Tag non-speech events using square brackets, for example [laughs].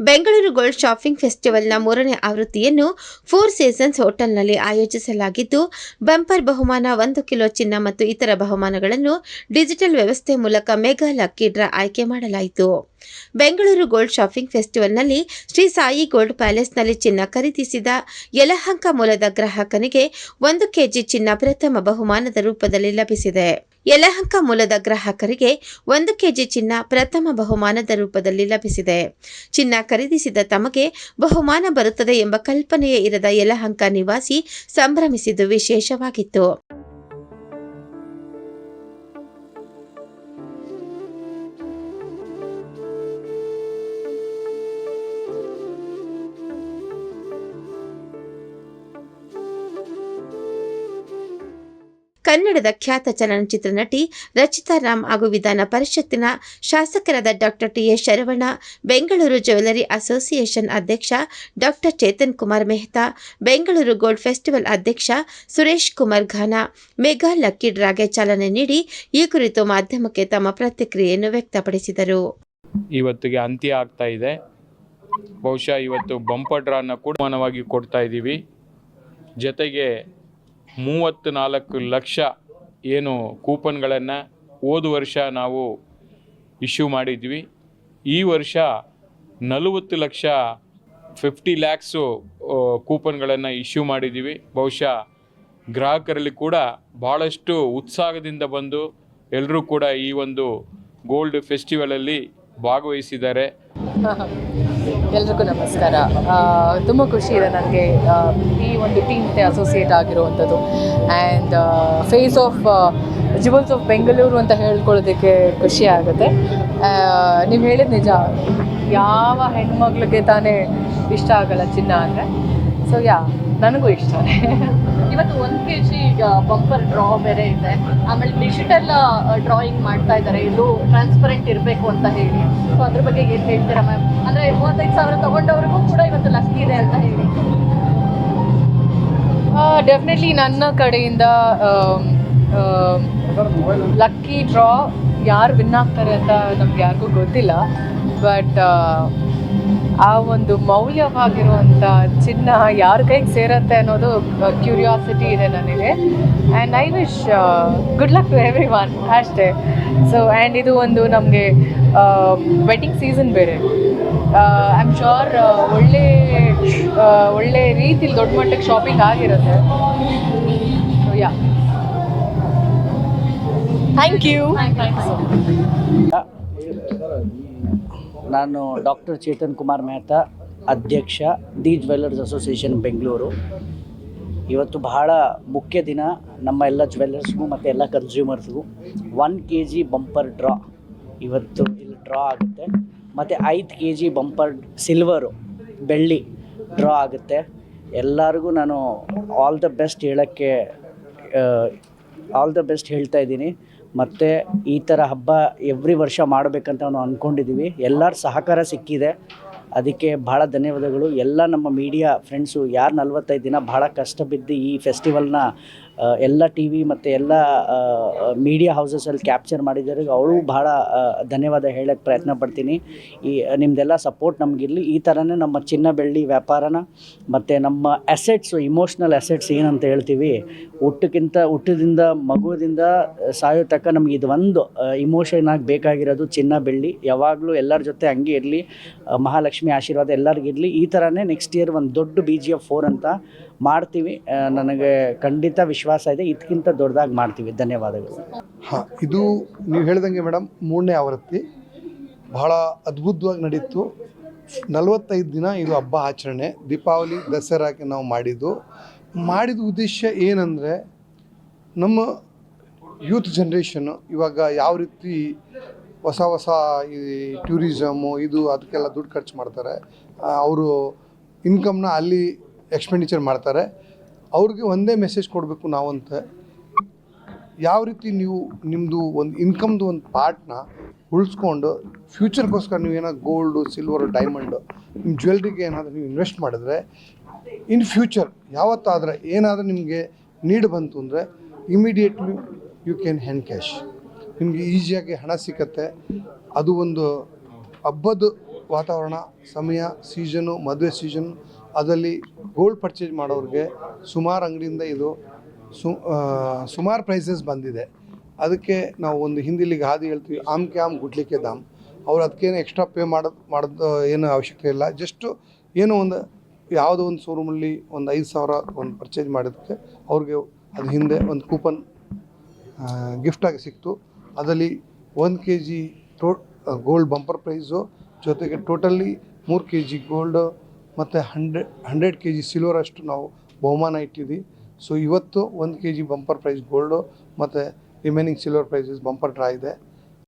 Bengaluru gold shopping ಫೆಸ್ಟಿವಲ್ನ ಮೂರನೇ ಆವೃತ್ತಿಯನ್ನು four seasons ಹೋಟೆಲ್ನಲ್ಲಿ ಆಯೋಜಿಸಲಾಗಿದ್ದು, ಬಂಪರ್ ಬಹುಮಾನ ಒಂದು ಕಿಲೋ ಚಿನ್ನ ಮತ್ತು ಇತರ ಬಹುಮಾನಗಳನ್ನು ಡಿಜಿಟಲ್ ವ್ಯವಸ್ಥೆ ಮೂಲಕ ಮೆಗಾ ಲಕ್ಕಿ ಡ್ರಾ ಆಯ್ಕೆ ಮಾಡಲಾಯಿತು. ಬೆಂಗಳೂರು ಗೋಲ್ಡ್ ಶಾಪಿಂಗ್ ಫೆಸ್ಟಿವಲ್ನಲ್ಲಿ ಶ್ರೀ ಸಾಯಿ ಗೋಲ್ಡ್ ಪ್ಯಾಲೇಸ್ನಲ್ಲಿ ಚಿನ್ನ ಖರೀದಿಸಿದ ಯಲಹಂಕ ಮೂಲದ ಗ್ರಾಹಕನಿಗೆ ಒಂದು ಕೆಜಿ ಚಿನ್ನ ಪ್ರಥಮ ಬಹುಮಾನದ ರೂಪದಲ್ಲಿ ಲಭಿಸಿದೆ. ಯಲಹಂಕ ಮೂಲದ ಗ್ರಾಹಕರಿಗೆ ಒಂದು ಕೆಜಿ ಚಿನ್ನ ಪ್ರಥಮ ಬಹುಮಾನದ ರೂಪದಲ್ಲಿ ಲಭಿಸಿದೆ. ಚಿನ್ನ ಖರೀದಿಸಿದ ತಮಗೆ ಬಹುಮಾನ ಬರುತ್ತದೆ ಎಂಬ ಕಲ್ಪನೆಯೇ ಇರದ ಯಲಹಂಕ ನಿವಾಸಿ ಸಂಭ್ರಮಿಸಿದ್ದು ವಿಶೇಷವಾಗಿತ್ತು. ಕನ್ನಡದ ಖ್ಯಾತ ಚಲನಚಿತ್ರ ನಟಿ ರಚಿತಾ ರಾಮ್ ಹಾಗೂ ವಿಧಾನ ಪರಿಷತ್ತಿನ ಶಾಸಕರಾದ doctor T S Sharavana, Bengaluru jewellery association ಅಧ್ಯಕ್ಷ doctor Chetan Kumar Mehta, Bengaluru gold festival ಅಧ್ಯಕ್ಷ Suresh Kumar Ghana, mega lucky ಡ್ರಾಗೆ ಚಾಲನೆ ನೀಡಿ ಈ ಕುರಿತು ಮಾಧ್ಯಮಕ್ಕೆ ತಮ್ಮ ಪ್ರತಿಕ್ರಿಯೆಯನ್ನು ವ್ಯಕ್ತಪಡಿಸಿದರು. ಇವತ್ತಿಗೆ ಅಂತ್ಯ ಆಗ್ತಾ ಇದೆ. ಬಹುಶಃ ಇವತ್ತು ಬಂಪರ್ ಡ್ರಾನ ಕೂಡ ಮಾನವಾಗಿ ಕೊಡ್ತಾ ಇದ್ದೀವಿ. ಜೊತೆಗೆ ಮೂವತ್ತು ನಾಲ್ಕು ಲಕ್ಷ ಏನು ಕೂಪನ್ಗಳನ್ನು ಹೋದ ವರ್ಷ ನಾವು ಇಶ್ಯೂ ಮಾಡಿದ್ವಿ. ಈ ವರ್ಷ ನಲವತ್ತು ಲಕ್ಷ ಫಿಫ್ಟಿ ಲ್ಯಾಕ್ಸು ಕೂಪನ್ಗಳನ್ನು ಇಶ್ಯೂ ಮಾಡಿದ್ದೀವಿ. ಬಹುಶಃ ಗ್ರಾಹಕರಲ್ಲಿ ಕೂಡ ಭಾಳಷ್ಟು ಉತ್ಸಾಹದಿಂದ ಬಂದು ಎಲ್ಲರೂ ಕೂಡ ಈ ಒಂದು ಗೋಲ್ಡ್ ಫೆಸ್ಟಿವಲಲ್ಲಿ ಭಾಗವಹಿಸಿದ್ದಾರೆ. [laughs] ಎಲ್ರಿಗೂ ನಮಸ್ಕಾರ. ತುಂಬ ಖುಷಿ ಇದೆ ನನಗೆ ಈ ಒಂದು ಟೀಮ್ ಜೊತೆ ಅಸೋಸಿಯೇಟ್ ಆಗಿರುವಂಥದ್ದು. And face of jewels of Bengaluru ಅಂತ ಹೇಳ್ಕೊಳ್ಳೋದಕ್ಕೆ ಖುಷಿ ಆಗುತ್ತೆ. ನೀವು ಹೇಳಿದ ನಿಜ. ಯಾವ ಹೆಣ್ಮಕ್ಳಿಗೆ ತಾನೇ ಇಷ್ಟ ಆಗಲ್ಲ ಚಿನ್ನ ಅಂದರೆ. ಸೊ ಯಾ ನನಗೂ ಇಷ್ಟನೇ. ಇವತ್ತು ಒಂದು ಕೆ ಜಿ ಬಂಪರ್ ಡ್ರಾ ಬೇರೆ ಇದೆ. ಆಮೇಲೆ ಡಿಜಿಟಲ್ ಡ್ರಾಯಿಂಗ್ ಮಾಡ್ತಾ ಇದ್ದಾರೆ. ಇದು ಟ್ರಾನ್ಸ್ಪರೆಂಟ್ ಇರಬೇಕು ಅಂತ ಹೇಳಿ. ಸೊ ಅದ್ರ ಬಗ್ಗೆ ಏನು ಹೇಳ್ತೀರಾ ಮ್ಯಾಮ್ ಅಂದರೆ ಮೂವತ್ತೈದು ಸಾವಿರ ತೊಗೊಂಡವ್ರಿಗೂ ಕೂಡ ಇವತ್ತು ಲಕ್ಕಿ ಇದೆ ಅಂತ ಹೇಳಿ. ಡೆಫಿನೆಟ್ಲಿ ನನ್ನ ಕಡೆಯಿಂದ ಲಕ್ಕಿ ಡ್ರಾ ಯಾರು ವಿನ್ ಆಗ್ತಾರೆ ಅಂತ ನಮ್ಗೆ ಯಾರಿಗೂ ಗೊತ್ತಿಲ್ಲ. ಬಟ್ ಆ ಒಂದು ಮೌಲ್ಯವಾಗಿರುವಂಥ ಚಿನ್ನ ಯಾರ ಕೈಗೆ ಸೇರುತ್ತೆ ಅನ್ನೋದು ಕ್ಯೂರಿಯಾಸಿಟಿ ಇದೆ ನನಗೆ. And I wish good luck to everyone ಅಷ್ಟೇ. ಸೊ ಆ್ಯಂಡ್ ಇದು ಒಂದು ನಮಗೆ ವೆಡ್ಡಿಂಗ್ ಸೀಸನ್ ಬೇರೆ. ಐ ಆಮ್ ಶೋರ್ ಒಳ್ಳೆ ಒಳ್ಳೆ ರೀತಿಲಿ ದೊಡ್ಡ ಮಟ್ಟಕ್ಕೆ ಶಾಪಿಂಗ್ ಆಗಿರುತ್ತೆ. ಸೊ ಯಾ ಥ್ಯಾಂಕ್ ಯು ನಾನು ಡಾಕ್ಟರ್ ಚೇತನ್ ಕುಮಾರ್ ಮೆಹ್ತಾ, ಅಧ್ಯಕ್ಷ ದಿ ಜ್ಯುವೆಲ್ಲರ್ಸ್ ಅಸೋಸಿಯೇಷನ್ ಬೆಂಗಳೂರು. ಇವತ್ತು ಬಹಳ ಮುಖ್ಯ ದಿನ ನಮ್ಮ ಎಲ್ಲ ಜ್ಯುವೆಲ್ಲರ್ಸ್ಗೂ ಮತ್ತು ಎಲ್ಲ ಕನ್ಸ್ಯೂಮರ್ಸ್ಗೂ. One K G bumper draw. ಇವತ್ತು ಇಲ್ಲಿ ಡ್ರಾ ಆಗುತ್ತೆ. ಮತ್ತು ಐದು ಕೆ ಜಿ ಬಂಪರ್ ಸಿಲ್ವರು, ಬೆಳ್ಳಿ ಡ್ರಾ ಆಗುತ್ತೆ. ಎಲ್ಲರಿಗೂ ನಾನು ಆಲ್ ದ ಬೆಸ್ಟ್ ಹೇಳೋಕ್ಕೆ ಆಲ್ ದ ಬೆಸ್ಟ್ ಹೇಳ್ತಾ ಇದ್ದೀನಿ. ಮತ್ತು ಈ ಥರ ಹಬ್ಬ ಎವ್ರಿ ವರ್ಷ ಮಾಡಬೇಕಂತ ನಾವು ಅಂದ್ಕೊಂಡಿದ್ದೀವಿ ಎಲ್ಲರ ಸಹಕಾರ ಸಿಕ್ಕಿದೆ. ಅದಕ್ಕೆ ಭಾಳ ಧನ್ಯವಾದಗಳು. ಎಲ್ಲ ನಮ್ಮ ಮೀಡಿಯಾ ಫ್ರೆಂಡ್ಸು ಯಾರು ನಲ್ವತ್ತೈದು ದಿನ ಭಾಳ ಕಷ್ಟ ಬಿದ್ದು ಈ ಫೆಸ್ಟಿವಲ್ನ ಎಲ್ಲ ಟಿ ವಿ ಮತ್ತು ಎಲ್ಲ ಮೀಡಿಯಾ ಹೌಸಸಲ್ಲಿ ಕ್ಯಾಪ್ಚರ್ ಮಾಡಿದ್ದಾರೆ ಅವಳು ಭಾಳ ಧನ್ಯವಾದ ಹೇಳೋಕ್ಕೆ ಪ್ರಯತ್ನ ಪಡ್ತೀನಿ. ಈ ನಿಮ್ಮದೆಲ್ಲ ಸಪೋರ್ಟ್ ನಮಗಿರಲಿ. ಈ ಥರನೇ ನಮ್ಮ ಚಿನ್ನ ಬೆಳ್ಳಿ ವ್ಯಾಪಾರನ ಮತ್ತು ನಮ್ಮ ಅಸೆಟ್ಸು ಇಮೋಷ್ನಲ್ ಅಸೆಟ್ಸ್ ಏನಂತ ಹೇಳ್ತೀವಿ, ಹುಟ್ಟಕ್ಕಿಂತ ಹುಟ್ಟದಿಂದ ಮಗುವಿಂದ ಸಾಯೋ ತಕ್ಕ ನಮ್ಗೆ ಇದು ಒಂದು ಇಮೋಷನ್ ಆಗಿ ಬೇಕಾಗಿರೋದು ಚಿನ್ನ ಬೆಳ್ಳಿ ಯಾವಾಗಲೂ ಎಲ್ಲರ ಜೊತೆ ಹಂಗೆ ಇರಲಿ. ಮಹಾಲಕ್ಷ್ಮಿ ಆಶೀರ್ವಾದ ಎಲ್ಲರಿಗಿರಲಿ ಈ ಥರನೇ ನೆಕ್ಸ್ಟ್ ಇಯರ್ ಒಂದು ದೊಡ್ಡ ಬಿ ಜಿ ಎಫ್ ಫೋರ್ ಅಂತ ಮಾಡ್ತೀವಿ. ನನಗೆ ಖಂಡಿತ ವಿಶ್ವಾಸ ಇದೆ. ಇದಕ್ಕಿಂತ ದೊಡ್ಡದಾಗಿ ಮಾಡ್ತೀವಿ. ಧನ್ಯವಾದಗಳು. ಹಾಂ, ಇದು ನೀವು ಹೇಳ್ದಂಗೆ ಮೇಡಮ್ ಮೂರನೇ ಆವೃತ್ತಿ. ಬಹಳ ಅದ್ಭುತವಾಗಿ ನಡೀತು. ನಲವತ್ತೈದು ದಿನ ಇದು ಹಬ್ಬ ಆಚರಣೆ. ದೀಪಾವಳಿ, ದಸರಾಕ್ಕೆ ನಾವು ಮಾಡಿದ್ದು. ಮಾಡಿದ ಉದ್ದೇಶ ಏನಂದರೆ, ನಮ್ಮ ಯೂತ್ ಜನ್ರೇಷನ್ನು ಇವಾಗ ಯಾವ ರೀತಿ ಹೊಸ ಹೊಸ ಈ ಟೂರಿಸಮು, ಇದು ಅದಕ್ಕೆಲ್ಲ ದುಡ್ಡು ಖರ್ಚು ಮಾಡ್ತಾರೆ. ಅವರು ಇನ್ಕಮ್ನ ಅಲ್ಲಿ ಎಕ್ಸ್ಪೆಂಡಿಚರ್ ಮಾಡ್ತಾರೆ. ಅವ್ರಿಗೆ ಒಂದೇ ಮೆಸೇಜ್ ಕೊಡಬೇಕು ನಾವು ಅಂತ. ಯಾವ ರೀತಿ ನೀವು ನಿಮ್ಮದು ಒಂದು ಇನ್ಕಮ್ದು ಒಂದು ಪಾರ್ಟ್ನ ಉಳಿಸ್ಕೊಂಡು ಫ್ಯೂಚರ್ಗೋಸ್ಕರ ನೀವು ಏನೋ ಗೋಲ್ಡು ಸಿಲ್ವರು ಡೈಮಂಡು ನಿಮ್ಮ ಜ್ಯುವೆಲ್ರಿಗೆ ಏನಾದರೂ ನೀವು ಇನ್ವೆಸ್ಟ್ ಮಾಡಿದ್ರೆ ಇನ್ ಫ್ಯೂಚರ್ ಯಾವತ್ತಾದರೆ ಏನಾದರೂ ನಿಮಗೆ ನೀಡ್ ಬಂತು ಅಂದರೆ immediately you can hand cash ನಿಮಗೆ ಈಸಿಯಾಗಿ ಹಣ ಸಿಕ್ಕತ್ತೆ. ಅದು ಒಂದು ಹಬ್ಬದ ವಾತಾವರಣ, ಸಮಯ ಸೀಸನು ಮದುವೆ ಸೀಸನ್ ಅದರಲ್ಲಿ ಗೋಲ್ಡ್ ಪರ್ಚೇಸ್ ಮಾಡೋರಿಗೆ ಸುಮಾರು ಅಂಗಡಿಯಿಂದ ಇದು ಸು ಸುಮಾರು ಪ್ರೈಸಸ್ ಬಂದಿದೆ. ಅದಕ್ಕೆ ನಾವು ಒಂದು ಹಿಂದಿಲಿಗೆ ಹಾದಿ ಹೇಳ್ತೀವಿ, ಆಮ್ ಕೆ ಆಮ್ ಗುಡ್ಲಿಕ್ಕೆ ದಾಮ್ ಅವ್ರು ಅದಕ್ಕೇನು ಎಕ್ಸ್ಟ್ರಾ ಪೇ ಮಾಡೋದು ಮಾಡೋದು ಏನು ಅವಶ್ಯಕತೆ ಇಲ್ಲ. ಜಸ್ಟು ಏನೋ ಒಂದು, ಯಾವುದೋ ಒಂದು ಶೋರೂಮಲ್ಲಿ ಒಂದು ಐದು ಸಾವಿರ ಒಂದು ಪರ್ಚೇಸ್ ಮಾಡಿದ್ದಕ್ಕೆ ಅವ್ರಿಗೆ ಅದು ಹಿಂದೆ ಒಂದು ಕೂಪನ್ ಗಿಫ್ಟಾಗಿ ಸಿಕ್ತು. ಅದರಲ್ಲಿ ಒಂದು K G two gold bumper prize ಜೊತೆಗೆ ಟೋಟಲಿ ಮೂರು ಕೆ ಜಿ ಗೋಲ್ಡು ಮತ್ತು hundred hundred K G silver ಅಷ್ಟು ನಾವು ಬಹುಮಾನ ಇಟ್ಟಿದ್ವಿ ಸೊ ಇವತ್ತು ಒಂದು K G bumper prize gold ಮತ್ತು remaining silver prizes bumper draw ಇದೆ.